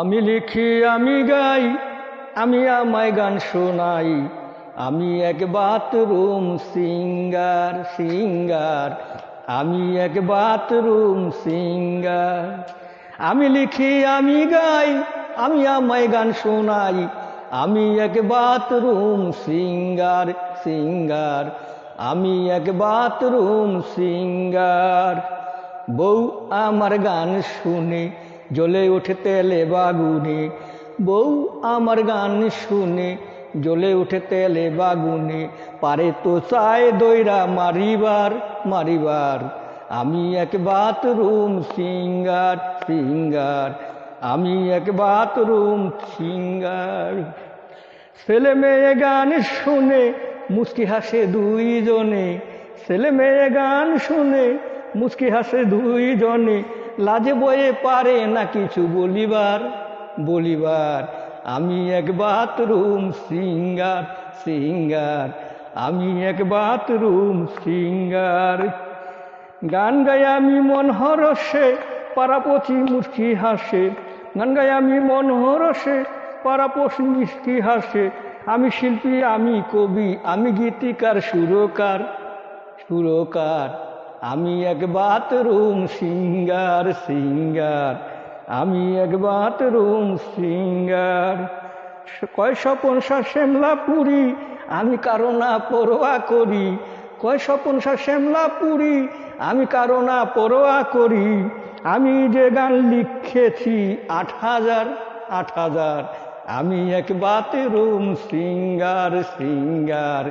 আমি লিখি, আমি গাই, আমি আমায় গান শোনাই। আমি এক বাথরুম সিঙ্গার সিঙ্গার। আমি এক বাথরুম সিঙ্গার। আমি লিখি, আমি গাই, আমি আমায় গান শোনাই। আমি এক বাথরুম সিঙ্গার সিঙ্গার। আমি এক বাথরুম সিঙ্গার। বউ আমার গান শুনে জ্বলে ওঠে তেলে বাগুনে। বউ আমার গান শুনে, জ্বলে ওঠে তেলে বাগুনে। পারে তো চায় দইরা মারিবার মারিবার। আমি এক বাথরুম সিঙ্গার সিঙ্গার। আমি এক বাথরুম সিঙ্গার। ছেলে মেয়ে গান শুনে মুস্কি হাসে দুইজনে। ছেলে মেয়ে গান শুনে মুস্কি হাসে দুইজনে। লাজে বয়ে পারে না কিছু বলিবার বলিবার। আমি এক বাথরুম সিঙ্গার সিঙ্গার। আমি এক বাথরুম সিঙ্গার। গান গাই আমি মন হরসে পারাপচি মুস্কি হাসে। গান গাই আমি মন হরসে পারাপচি মুস্কি হাসে। আমি শিল্পী, আমি কবি, আমি গীতিকার, সুরকার সুরকার। আমি এক বাথরুম সিঙ্গার সিঙ্গার। আমি এক বাথরুম সিঙ্গার। কয় স্বপন শ্যামলা পুরী, আমি কারও না পরোয়া করি। কয় স্বপন শ্যামলা পুরী, আমি কারও না পরোয়া করি। আমি যে গান লিখেছি আট হাজার আট হাজার। আমি এক বাথরুম সিঙ্গার সিঙ্গার।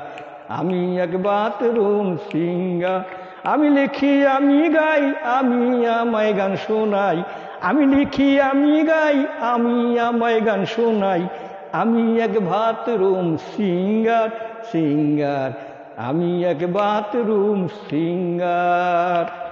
আমি এক বাথরুম সিঙ্গার। আমি লিখি, আমি গাই, আমি আমায় গান শোনাই। আমি লিখি, আমি গাই, আমি আমায় গান শোনাই। আমি এক বাথরুম সিঙ্গার সিঙ্গার। আমি এক বাথরুম সিঙ্গার।